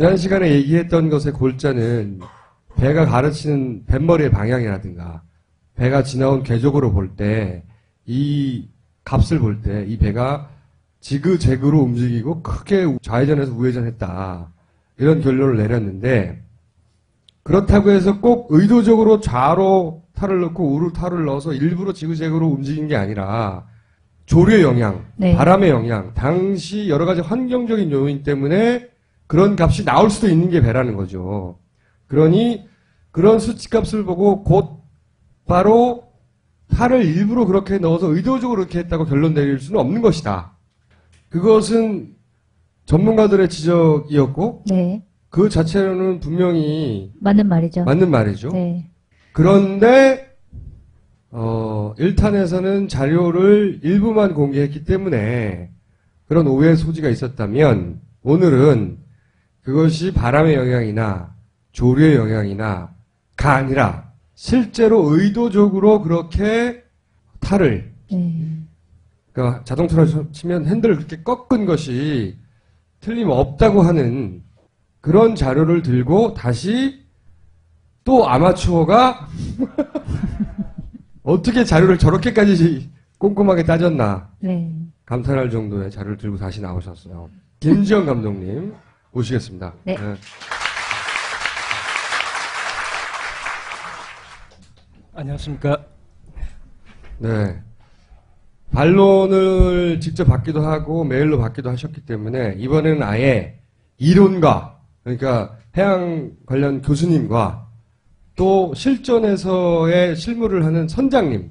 지난 시간에 얘기했던 것의 골자는 배가 가르치는 뱃머리의 방향이라든가 배가 지나온 궤적으로 볼 때 이 값을 볼 때 이 배가 지그재그로 움직이고 크게 좌회전해서 우회전했다. 이런 결론을 내렸는데 그렇다고 해서 꼭 의도적으로 좌로 탈을 넣고 우로 탈을 넣어서 일부러 지그재그로 움직인 게 아니라 조류의 영향, 네. 바람의 영향, 당시 여러 가지 환경적인 요인 때문에 그런 값이 나올 수도 있는 게 배라는 거죠. 그러니 그런 수치값을 보고 곧 바로 탈을 일부러 그렇게 넣어서 의도적으로 그렇게 했다고 결론 내릴 수는 없는 것이다. 그것은 전문가들의 지적이었고 네. 그 자체로는 분명히 맞는 말이죠. 맞는 말이죠. 네. 그런데 어, 1탄에서는 자료를 일부만 공개했기 때문에 그런 오해 소지가 있었다면 오늘은 그것이 바람의 영향이나 조류의 영향이나 가 아니라 실제로 의도적으로 그렇게 탈을 네. 그러니까 자동차로 치면 핸들을 그렇게 꺾은 것이 틀림없다고 하는 그런 자료를 들고 다시 또 아마추어가 어떻게 자료를 저렇게까지 꼼꼼하게 따졌나 네. 감탄할 정도의 자료를 들고 다시 나오셨어요. 김지영 감독님 모시겠습니다. 네. 안녕하십니까. 네. 반론을 직접 받기도 하고 메일로 받기도 하셨기 때문에 이번에는 아예 이론가 그러니까 해양 관련 교수님과 또 실전에서의 실무를 하는 선장님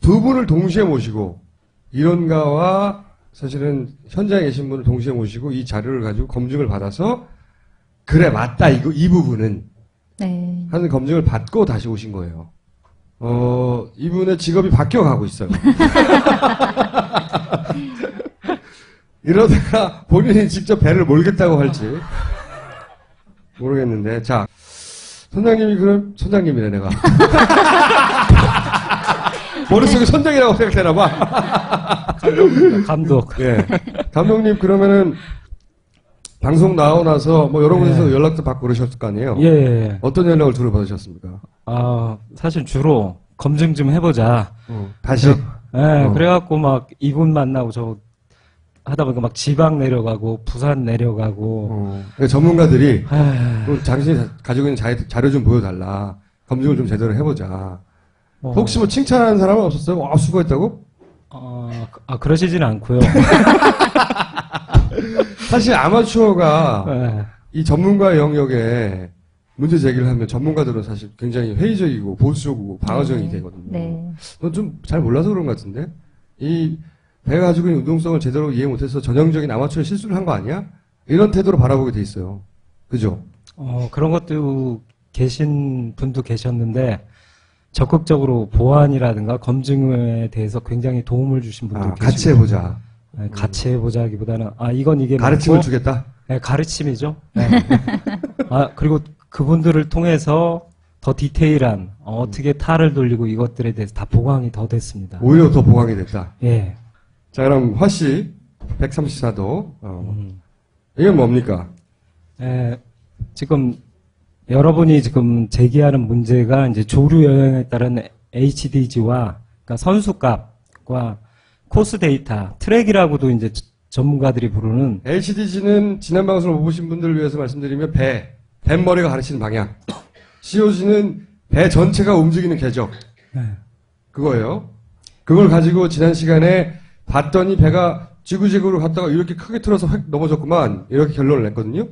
두 분을 동시에 모시고 이론가와 사실은 현장에 계신 분을 동시에 모시고 이 자료를 가지고 검증을 받아서 그래 맞다 이거 이 부분은 네. 하는 검증을 받고 다시 오신 거예요. 어, 이분의 직업이 바뀌어 가고 있어요. 이러다가 본인이 직접 배를 몰겠다고 할지 모르겠는데, 자, 선장님이 그럼, 선장님이네, 내가. 머릿속에 선장이라고 생각되나 봐. 감독. 예. 감독님, 그러면은, 방송 나오고 나서, 뭐, 여러 분에서 네. 연락도 받고 그러셨을 거 아니에요? 예, 예. 어떤 연락을 주로 받으셨습니까? 아, 사실 주로 검증 좀 해보자. 다시. 예, 어. 그래갖고 막 이분 만나고 저 하다 보니까 막 지방 내려가고 부산 내려가고. 어, 그러니까 전문가들이 아, 그럼 당신이 자- 가지고 있는 자, 자료 좀 보여달라. 검증을 좀 제대로 해보자. 어, 혹시 뭐 칭찬하는 사람은 없었어요? 와, 수고했다고? 어, 아, 그러시진 않고요. 사실 아마추어가 예. 이 전문가 영역에 문제 제기를 하면 전문가들은 사실 굉장히 회의적이고 보수적이고 방어적이 되거든요. 네. 넌좀잘 몰라서 그런 것 같은데? 이 배가 가지고 있는 운동성을 제대로 이해 못해서 전형적인 아마추어 실수를 한 거 아니야? 이런 태도로 바라보게 돼 있어요. 그죠? 어, 그런 것도 계신 분도 계셨는데 적극적으로 보안이라든가 검증에 대해서 굉장히 도움을 주신 분도 아, 계시고 같이 해보자. 네, 같이 해보자기보다는 아 이건 이게 가르침을 맞고, 주겠다? 네, 가르침이죠. 네. 아 그리고 그분들을 통해서 더 디테일한 어, 어떻게 탈을 돌리고 이것들에 대해서 다 보강이 더 됐습니다. 오히려 더 보강이 됐다. 예. 자, 그럼 화씨 134도. 어, 음. 이건 뭡니까? 예, 지금 여러분이 지금 제기하는 문제가 이제 조류 영향에 따른 HDG와 그러니까 선수값과 코스 데이터, 트랙이라고도 이제 저- 전문가들이 부르는 HDG는 지난 방송을 못 보신 분들을 위해서 말씀드리면 배, 뱃머리가 가르치는 방향. COG는 배 전체가 움직이는 궤적. 예. 그거예요. 그걸 가지고 지난 시간에 봤더니 배가 지구지구로 갔다가 이렇게 크게 틀어서 획 넘어졌구만. 이렇게 결론을 냈거든요.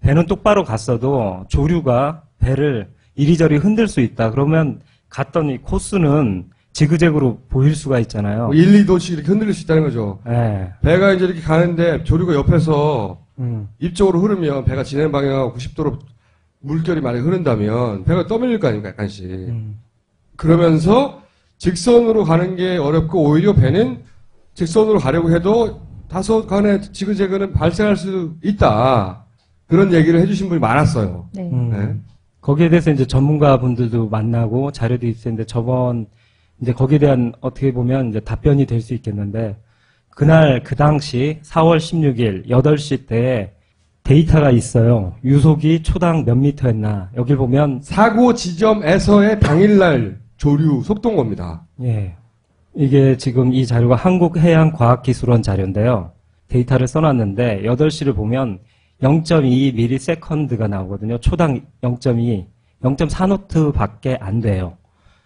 배는 똑바로 갔어도 조류가 배를 이리저리 흔들 수 있다. 그러면 갔더니 코스는 지그재그로 보일 수가 있잖아요. 뭐 1, 2도씩 이렇게 흔들릴 수 있다는 거죠. 예. 배가 이제 이렇게 가는데 조류가 옆에서 음. 입쪽으로 흐르면 배가 진행 방향하고 90도로 물결이 많이 흐른다면 배가 떠밀릴 거 아닙니까, 약간씩. 음. 그러면서 직선으로 가는 게 어렵고 오히려 배는 직선으로 가려고 해도 다소 간에 지그재그는 발생할 수 있다. 그런 얘기를 해주신 분이 많았어요. 네. 음. 네. 거기에 대해서 이제 전문가 분들도 만나고 자료도 있었는데 저번 이제 거기에 대한 어떻게 보면 이제 답변이 될 수 있겠는데 그날 그 당시 4월 16일 8시 때 데이터가 있어요. 유속이 초당 몇 미터였나. 여기 보면 사고 지점에서의 당일날 조류 속도인 겁니다. 예. 이게 지금 이 자료가 한국해양과학기술원 자료인데요. 데이터를 써놨는데 8시를 보면 0.2ms가 나오거든요. 초당 0.2, 0.4노트 밖에 안 돼요.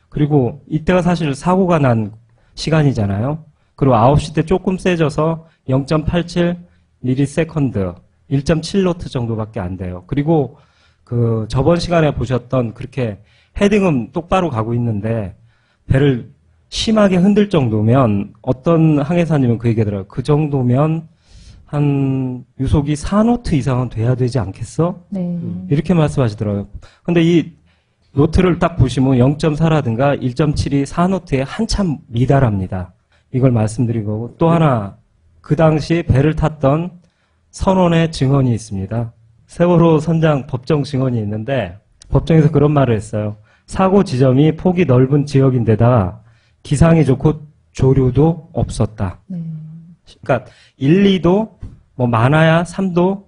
그리고 이때가 사실 사고가 난 시간이잖아요. 그리고 9시 때 조금 세져서 0.87ms, 1.7노트 정도밖에 안 돼요. 그리고 그 저번 시간에 보셨던 그렇게 헤딩은 똑바로 가고 있는데 배를 심하게 흔들 정도면 어떤 항해사님은 그 얘기하더라고요. 그 정도면 한 유속이 4노트 이상은 돼야 되지 않겠어? 네. 이렇게 말씀하시더라고요. 근데 이 노트를 딱 보시면 0.4라든가 1.7이 4노트에 한참 미달합니다. 이걸 말씀드린 거고 또 하나 그 당시 배를 탔던 선원의 증언이 있습니다. 세월호 선장 법정 증언이 있는데 법정에서 그런 말을 했어요. 사고 지점이 폭이 넓은 지역인데다 기상이 좋고 조류도 없었다. 네. 그러니까 1, 2도 뭐 많아야 3도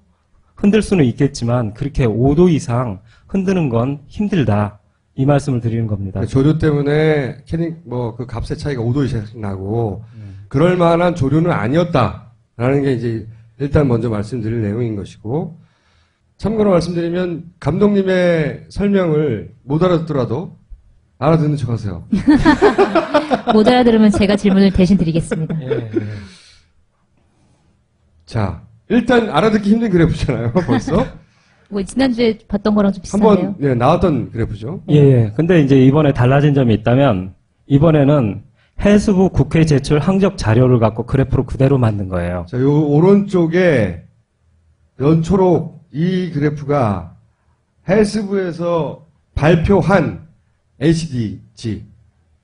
흔들 수는 있겠지만 그렇게 5도 이상 흔드는 건 힘들다. 이 말씀을 드리는 겁니다. 조류 때문에 캐닝 뭐그 값의 차이가 5도 이상 나고 그럴 만한 조류는 아니었다라는 게 이제 일단 먼저 말씀드릴 내용인 것이고 참고로 말씀드리면 감독님의 설명을 못 알아듣더라도 알아듣는 척하세요. 못 알아들으면 제가 질문을 대신 드리겠습니다. 예, 예. 자 일단 알아듣기 힘든 그래프잖아요. 벌써 뭐 지난주에 봤던 거랑 좀 비슷하네요. 한번 네, 나왔던 그래프죠. 예, 예. 근데 이제 이번에 달라진 점이 있다면 이번에는 해수부 국회 제출 항적 자료를 갖고 그래프로 그대로 만든 거예요. 자, 요 오른쪽에 연초록 이 그래프가 헬스부에서 발표한 HDG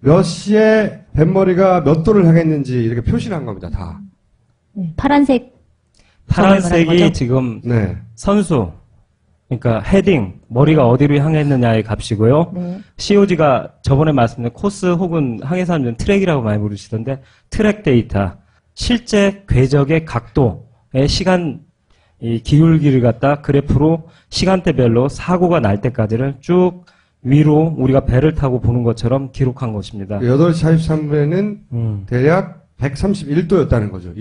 몇 시에 뱃머리가 몇 도를 향했는지 이렇게 표시를 한 겁니다. 다. 네, 파란색 파란색이? 지금 네. 선수, 그러니까 헤딩, 머리가 어디로 향했느냐의 값이고요. 네. COG가 저번에 말씀드린 코스 혹은 항해사님들은 트랙이라고 많이 부르시던데 트랙 데이터, 실제 궤적의 각도의 시간 이 기울기를 갖다 그래프로 시간대별로 사고가 날 때까지를 쭉 위로 우리가 배를 타고 보는 것처럼 기록한 것입니다. 8시 43분에는 음. 대략 131도였다는 거죠.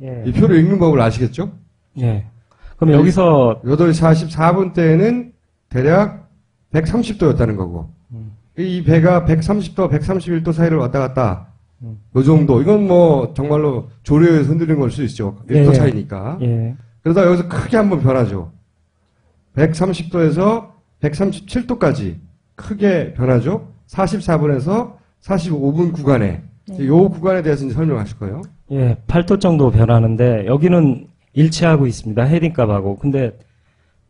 이, 예. 이 표를 읽는 법을 아시겠죠? 예. 그럼 여기서 8시 44분 때는 대략 130도였다는 거고. 음. 이 배가 130도, 131도 사이를 왔다 갔다. 음. 요 정도. 이건 뭐 정말로 조류에서 흔들리는 걸 수 있죠. 예, 1도 예. 차이니까. 예. 그러다 여기서 크게 한번 변하죠. 130도에서 137도까지 크게 변하죠. 44분에서 45분 구간에. 네. 요 구간에 대해서 이제 설명하실 거예요. 예, 8도 정도 변하는데 여기는 일치하고 있습니다. 헤딩 값하고. 근데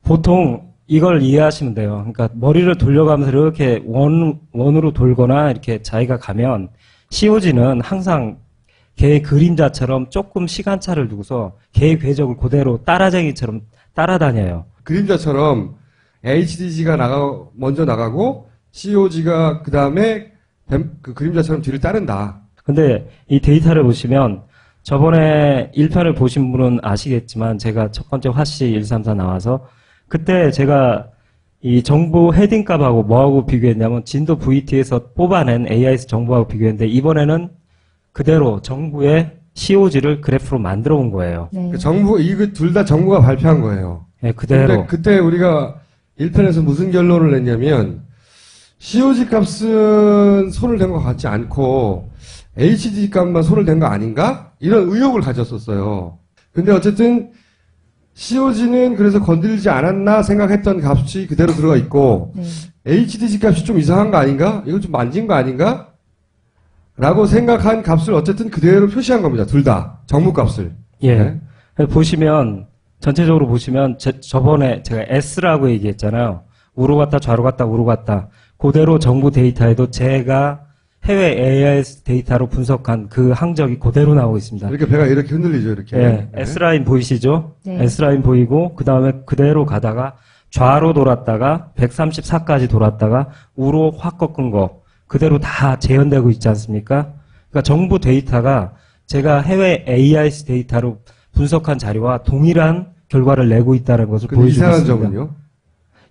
보통 이걸 이해하시면 돼요. 그러니까 머리를 돌려가면서 이렇게 원, 원으로 돌거나 이렇게 자기가 가면 COG는 항상 개의 그림자처럼 조금 시간차를 두고서 개의 궤적을 그대로 따라쟁이처럼 따라다녀요. 그림자처럼 HDG가 나가 먼저 나가고 COG가 그 다음에 그 그림자처럼 뒤를 따른다. 근데 이 데이터를 보시면 저번에 1편을 보신 분은 아시겠지만 제가 첫 번째 화씨 134 나와서 그때 제가 이 정보 헤딩 값하고 뭐하고 비교했냐면 진도 VT에서 뽑아낸 AIS 정보하고 비교했는데 이번에는 그대로 정부의 COG를 그래프로 만들어 온 거예요. 네. 그 정부 이거 둘 다 정부가 발표한 거예요. 예, 그대로. 근데 그때 우리가 1편에서 무슨 결론을 냈냐면 COG 값은 손을 댄 것 같지 않고 HDG 값만 손을 댄 거 아닌가? 이런 의혹을 가졌었어요. 근데 어쨌든 COG는 그래서 건들지 않았나 생각했던 값이 그대로 들어가 있고 네. HDG 값이 좀 이상한 거 아닌가? 이거 좀 만진 거 아닌가? 라고 생각한 값을 어쨌든 그대로 표시한 겁니다. 둘 다. 정무 값을. 예. 네. 보시면 전체적으로 보시면 제- 저번에 제가 S라고 얘기했잖아요. 우로 갔다 좌로 갔다 우로 갔다. 그대로 정부 데이터에도 제가 해외 AIS 데이터로 분석한 그 항적이 그대로 나오고 있습니다. 이렇게 배가 이렇게 흔들리죠, 이렇게. 예, 네. S라인 보이시죠? 네. S라인 보이고 그 다음에 그대로 가다가 좌로 돌았다가 134까지 돌았다가 우로 확 꺾은 거 그대로 다 재현되고 있지 않습니까? 그러니까 정부 데이터가 제가 해외 AIS 데이터로 분석한 자료와 동일한 결과를 내고 있다는 것을 보여주고 이상한 있습니다. 점은요?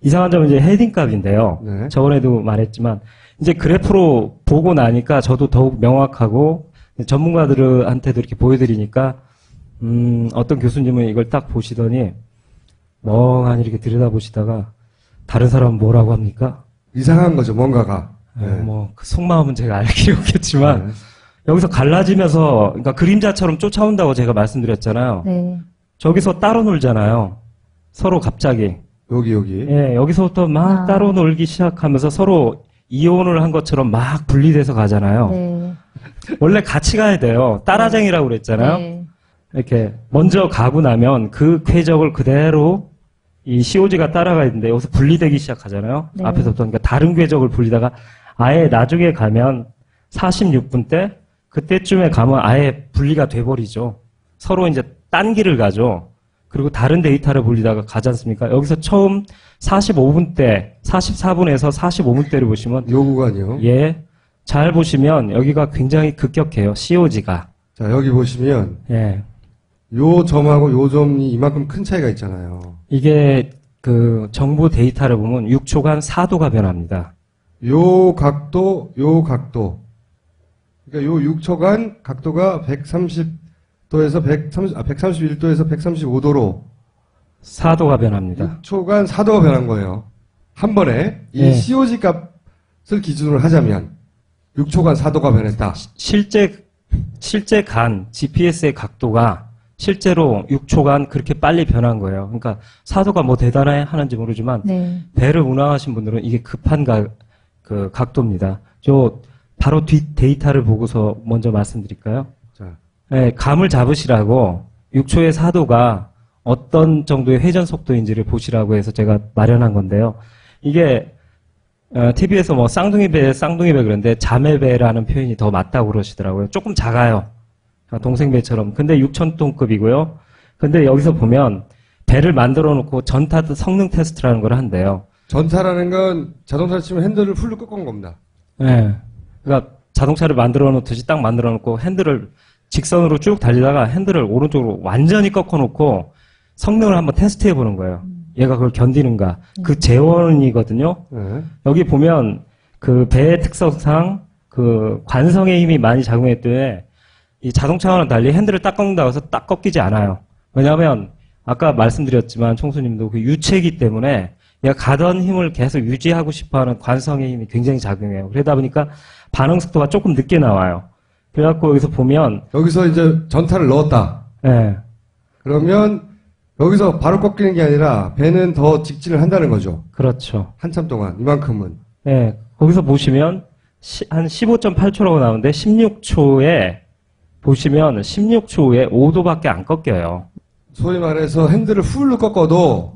이상한 점은 이제 헤딩 값인데요. 네. 저번에도 말했지만 이제 그래프로 보고 나니까 저도 더욱 명확하고 전문가들한테도 이렇게 보여드리니까 음, 어떤 교수님은 이걸 딱 보시더니 멍하니 이렇게 들여다보시다가 다른 사람은 뭐라고 합니까? 이상한 거죠, 뭔가가. 네, 네. 뭐, 그 속마음은 제가 알 길이 없겠지만, 네. 여기서 갈라지면서, 그러니까 그림자처럼 쫓아온다고 제가 말씀드렸잖아요. 네. 저기서 따로 놀잖아요. 서로 갑자기. 여기, 여기. 예, 여기서부터 막 아. 따로 놀기 시작하면서 서로 이혼을 한 것처럼 막 분리돼서 가잖아요. 네. 원래 같이 가야 돼요. 따라쟁이라고 그랬잖아요. 네. 이렇게 먼저 가고 나면 그 궤적을 그대로 이 COG가 따라가야 되는데 여기서 분리되기 시작하잖아요. 네. 앞에서부터 그러니까 다른 궤적을 분리다가 아예 나중에 가면 46분 때 그때쯤에 가면 아예 분리가 돼버리죠. 서로 이제 딴 길을 가죠. 그리고 다른 데이터를 분리다가 가지 않습니까? 여기서 처음 45분 때, 44분에서 45분 때를 보시면 요 구간이요. 예, 잘 보시면 여기가 굉장히 급격해요. COG가. 자, 여기 보시면 예. 요 점하고 요 점이 이만큼 큰 차이가 있잖아요. 이게 그 정보 데이터를 보면 6초간 4도가 변합니다. 요 각도, 요 각도. 그러니까 요 6초간 각도가 130 도에서 130, 아, 131도에서 135도로 4도가 변합니다. 6초간 4도가 변한 거예요. 한 번에 이 네. COG 값을 기준으로 하자면 6초간 4도가 변했다. 실제 실제 간 GPS의 각도가 실제로 6초간 그렇게 빨리 변한 거예요. 그러니까 4도가 뭐 대단해 하는지 모르지만 네. 배를 운항하신 분들은 이게 급한 가, 그 각도입니다. 저 바로 뒷 데이터를 보고서 먼저 말씀드릴까요? 자, 네, 감을 잡으시라고 6초의 4도가 어떤 정도의 회전 속도인지를 보시라고 해서 제가 마련한 건데요. 이게 어, TV에서 뭐 쌍둥이 배, 쌍둥이 배 그런데 자매 배라는 표현이 더 맞다고 그러시더라고요. 조금 작아요. 아, 동생 배처럼. 근데 6,000톤급이고요. 근데 여기서 보면 배를 만들어 놓고 전타 성능 테스트라는 걸 한대요. 전차라는 건 자동차를 치면 핸들을 풀로 꺾은 겁니다. 네. 그러니까 자동차를 만들어 놓듯이 딱 만들어 놓고 핸들을 직선으로 쭉 달리다가 핸들을 오른쪽으로 완전히 꺾어 놓고 성능을 한번 테스트해 보는 거예요. 얘가 그걸 견디는가. 그 재원이거든요. 네. 여기 보면 그 배의 특성상 그 관성의 힘이 많이 작용했더니 이 자동차와는 달리 핸들을 딱 꺾는다고 해서 딱 꺾이지 않아요. 왜냐하면 아까 말씀드렸지만 총수님도 그 유체이기 때문에 얘가 가던 힘을 계속 유지하고 싶어하는 관성의 힘이 굉장히 작용해요. 그러다 보니까 반응 속도가 조금 늦게 나와요. 그래갖고 여기서 보면 여기서 이제 전차를 넣었다. 예, 그러면 여기서 바로 꺾이는 게 아니라 배는 더 직진을 한다는 거죠. 그렇죠. 한참 동안 이만큼은. 예, 거기서 보시면 시- 한 15.8초라고 나오는데 16초에 보시면 16초 후에 5도밖에 안 꺾여요. 소위 말해서 핸들을 풀로 꺾어도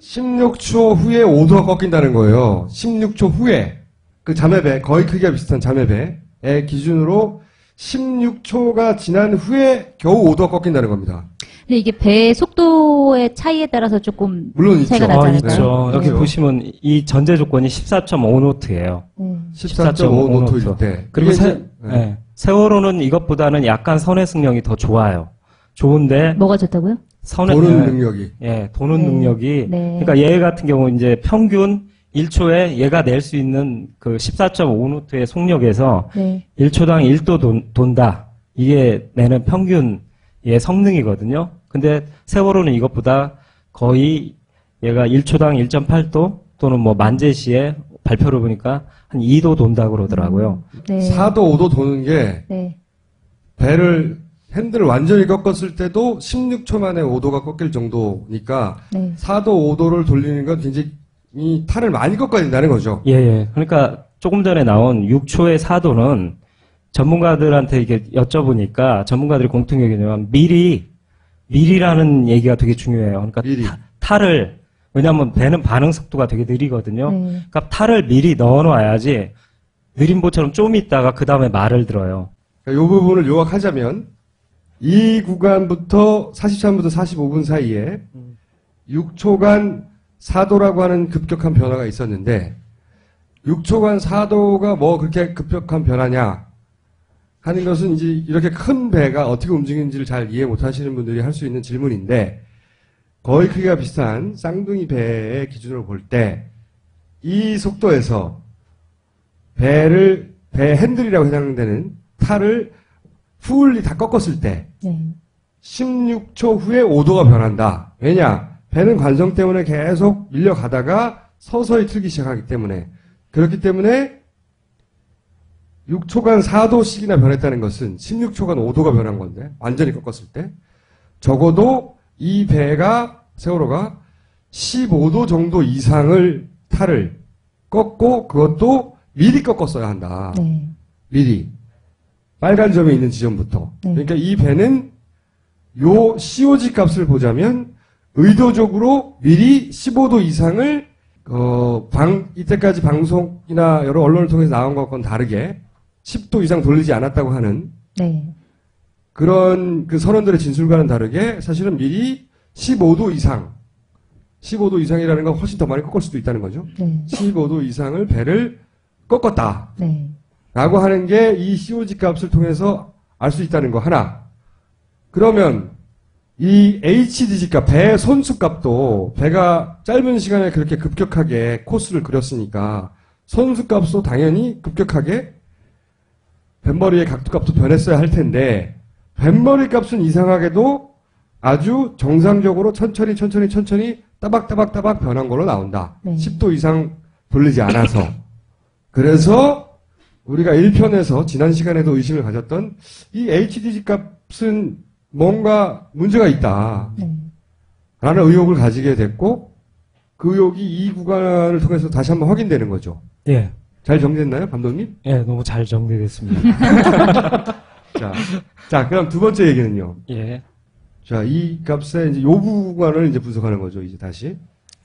16초 후에 5도가 꺾인다는 거예요. 16초 후에 그 자매배 거의 크기가 비슷한 자매배의 기준으로 16초가 지난 후에 겨우 5도가 꺾인다는 겁니다. 근데 이게 배의 속도의 차이에 따라서 조금 물론 있죠. 차이가 아, 나지 있죠. 여기 네. 보시면 이 전제 조건이 14.5노트예요. 네. 14.5 노트일 때. 그리고 세, 이제- 네. 예, 세월호는 이것보다는 약간 선의 승령이 더 좋아요. 좋은데 뭐가 좋다고요? 선의 도는 예, 능력이. 예, 도는 네. 능력이 네. 그러니까 얘 같은 경우 이제 평균 1초에 얘가 낼 수 있는 그 14.5노트의 속력에서 네. 1초당 1도 돈, 돈다. 이게 내는 평균 의 성능이거든요. 근데 세월호는 이것보다 거의 얘가 1초당 1.8도 또는 뭐 만제시에 발표를 보니까 한 2도 돈다고 그러더라고요. 네. 4도, 5도 도는 게 네. 배를 핸들을 완전히 꺾었을 때도 16초 만에 5도가 꺾일 정도니까 네. 4도, 5도를 돌리는 건 굉장히 이 탈을 많이 꺾어야 된다는 거죠. 예, 예. 그러니까 조금 전에 나온 6초의 4도는 전문가들한테 이게 여쭤보니까 전문가들이 공통 얘기냐면 미리 미리라는 얘기가 되게 중요해요. 그러니까 미리. 타- 탈을 왜냐하면 배는 반응 속도가 되게 느리거든요. 네. 그러니까 탈을 미리 넣어놔야지 느림보처럼 좀 있다가 그 다음에 말을 들어요. 그러니까 이 부분을 요약하자면 이 구간부터 43분부터 45분 사이에 6초간 4도라고 하는 급격한 변화가 있었는데 6초간 4도가 뭐 그렇게 급격한 변화냐 하는 것은 이제 이렇게 큰 배가 어떻게 움직이는지를 잘 이해 못 하시는 분들이 할 수 있는 질문인데 거의 크기가 비슷한 쌍둥이 배의 기준으로 볼 때 이 속도에서 배를 배 핸들이라고 해당되는 탈을 풀리 다 꺾었을 때 네. 16초 후에 5도가 변한다. 왜냐? 배는 관성 때문에 계속 밀려가다가 서서히 틀기 시작하기 때문에 그렇기 때문에 6초간 4도씩이나 변했다는 것은 16초간 5도가 변한 건데 완전히 꺾었을 때 적어도 이 배가 세월호가 15도 정도 이상을 탈을 꺾고 그것도 미리 꺾었어야 한다. 네. 미리 빨간 점이 있는 지점부터. 네. 그러니까 이 배는 요 COG 값을 보자면 의도적으로 미리 15도 이상을 어, 방, 이때까지 방송이나 여러 언론을 통해서 나온 것과는 다르게 10도 이상 돌리지 않았다고 하는 네. 그런 그 선원들의 진술과는 다르게 사실은 미리 15도 이상, 15도 이상이라는 건 훨씬 더 많이 꺾을 수도 있다는 거죠. 네. 15도 이상을 배를 꺾었다. 네. 라고 하는 게 이 COG 값을 통해서 알 수 있다는 거 하나. 그러면 이 HDG 값, 배 손수 값도 배가 짧은 시간에 그렇게 급격하게 코스를 그렸으니까 손수 값도 당연히 급격하게 뱃머리의 각도 값도 변했어야 할 텐데 뱃머리 값은 이상하게도 아주 정상적으로 천천히 천천히 천천히 따박따박따박 변한 걸로 나온다. 네. 10도 이상 돌리지 않아서. 그래서 우리가 1편에서 지난 시간에도 의심을 가졌던 이 HDG 값은 뭔가 문제가 있다. 네. 라는 의혹을 가지게 됐고 그 의혹이 이 구간을 통해서 다시 한번 확인되는 거죠. 예. 잘 정리됐나요, 감독님? 예, 너무 잘 정리됐습니다. 자, 자, 그럼 두 번째 얘기는요. 예. 자, 이 값의 이제 요 구간을 이제 분석하는 거죠, 이제 다시.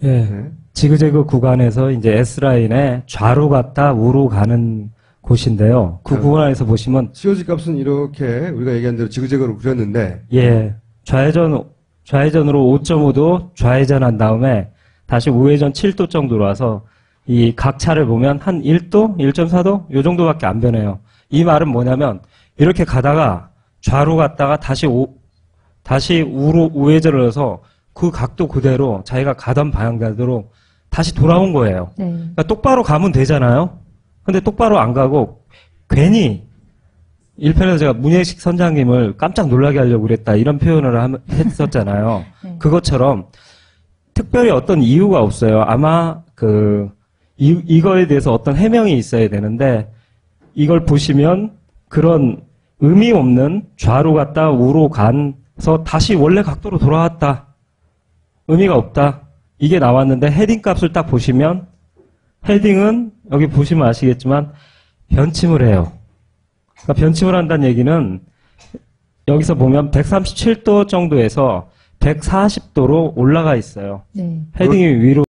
예. 네. 지그재그 구간에서 이제 S라인에 좌로 갔다 우로 가는 곳인데요. 그 네. 구간에서 보시면 COG 값은 이렇게 우리가 얘기한 대로 지그재그로 그렸는데 예, 좌회전, 좌회전으로 5.5도 좌회전한 다음에 다시 우회전 7도 정도로 와서 이 각차를 보면 한 1도, 1.4도 요 정도밖에 안 변해요. 이 말은 뭐냐면 이렇게 가다가 좌로 갔다가 다시 오, 다시 우로 우회전을 해서 그 각도 그대로 자기가 가던 방향대로 다시 돌아온 거예요. 네. 그러니까 똑바로 가면 되잖아요. 근데 똑바로 안 가고 괜히 1편에서 제가 문예식 선장님을 깜짝 놀라게 하려고 그랬다 이런 표현을 함- 했었잖아요. 네. 그것처럼 특별히 어떤 이유가 없어요. 아마 그 이, 이거에 대해서 어떤 해명이 있어야 되는데 이걸 보시면 그런 의미 없는 좌로 갔다 우로 간서 다시 원래 각도로 돌아왔다. 의미가 없다. 이게 나왔는데 헤딩 값을 딱 보시면 헤딩은 여기 보시면 아시겠지만 변침을 해요. 그러니까 변침을 한다는 얘기는 여기서 보면 137도 정도에서 140도로 올라가 있어요. 네. 헤딩이 위로